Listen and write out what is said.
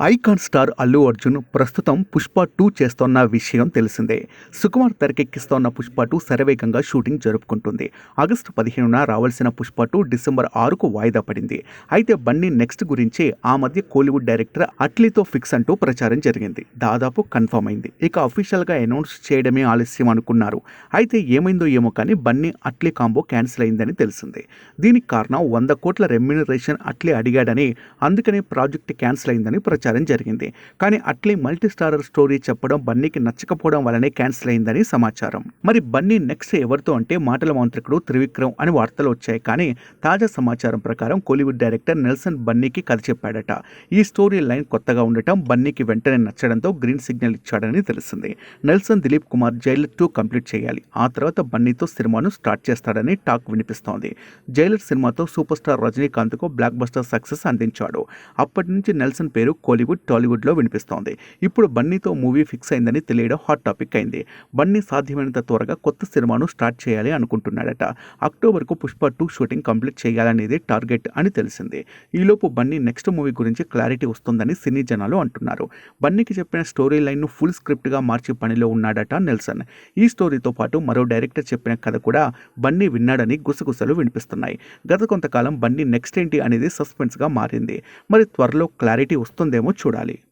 Icon star Allu Arjun ప్రస్తుతం Pushpa two చేస్తోన్న విషయం తెలిసిందే. సుకుమార్ తెరకెక్కిస్తోన్న పుష్ప టూ శరవేగంగా షూటింగ్ జరుపుకుంటుంది. ఆగస్టు పదిహేనున రావాల్సిన పుష్ప టూ డిసెంబర్ ఆరుకు వాయిదా పడింది. అయితే బన్నీ నెక్స్ట్ గురించి ఆ మధ్య కోలీవుడ్ డైరెక్టర్ అట్లీతో ఫిక్స్ అంటూ ప్రచారం జరిగింది. దాదాపు కన్ఫర్మ్ అయింది. ఇక అఫీషియల్గా అనౌన్స్ చేయడమే ఆలస్యం అనుకున్నారు. అయితే ఏమైందో ఏమో కానీ బన్నీ అట్లీ కాంబో క్యాన్సిల్ అయిందని తెలిసింది. దీనికి కారణం వంద కోట్ల రెమ్యునరేషన్ అట్లీ అడిగాడని అందుకనే ప్రాజెక్ట్ క్యాన్సిల్ అయిందని ప్రచారం జరిగింది. కానీ అట్లీ మల్టీ స్టారర్ స్టోరీ చెప్పడం బన్నీకి నచ్చకపోవడం వల్లనే క్యాన్సిల్ అయిందని సమాచారం. మరి బన్నీ నెక్స్ట్ ఎవరితో అంటే మాటల మాంత్రికుడు త్రివిక్రమ్ అని వార్తలు వచ్చాయి. కానీ తాజా సమాచారం ప్రకారం కోలీవుడ్ డైరెక్టర్ నెల్సన్ బన్నీకి కథ చెప్పాడట. ఈ స్టోరీ లైన్ కొత్తగా ఉండటం బన్నీకి వెంటనే నచ్చడంతో గ్రీన్ సిగ్నల్ ఇచ్చాడని తెలిసింది. Nelson Dilip Kumar Jailer two complete చేయాలి. ఆ తర్వాత బన్నీతో సినిమాను స్టార్ట్ చేస్తాడని టాక్ వినిపిస్తోంది. జైలర్ సినిమాతో సూపర్ స్టార్ రజనీకాంత్కు బ్లాక్ బస్టర్ సక్సెస్ అందించాడు. అప్పటి నుంచి నెల్సన్ పేరు కోలీవుడ్ టాలీవుడ్లో వినిపిస్తోంది. ఇప్పుడు బన్నీతో మూవీ ఫిక్స్ అయిందని తెలియడం హాట్ టాపిక్ అయింది. బన్నీ సాధ్యమైనంత త్వరగా కొత్త సినిమాను స్టార్ట్ చేయాలి అనుకుంటున్నాడట. అక్టోబర్కు పుష్ప టూ షూటింగ్ కంప్లీట్ చేయాలనేది టార్గెట్ అని తెలిసింది. ఈలోపు బన్నీ నెక్స్ట్ మూవీ గురించి క్లారిటీ వస్తుందని సినీ జనాలు అంటున్నారు. బన్నీకి చెప్పిన స్టోరీ లైన్ను ఫుల్ స్క్రిప్ట్గా మార్చే పనిలో ఉన్నాడట నెల్సన్. ఈ స్టోరీతో పాటు మరో డైరెక్టర్ చెప్పిన కథ కూడా బన్నీ విన్నాడని గుసగుసలు వినిపిస్తున్నాయి. గత కొంతకాలం బన్నీ నెక్స్ట్ ఏంటి అనేది సస్పెన్స్గా మారింది. మరి త్వరలో క్లారిటీ వస్తుందేమో చూడాలి.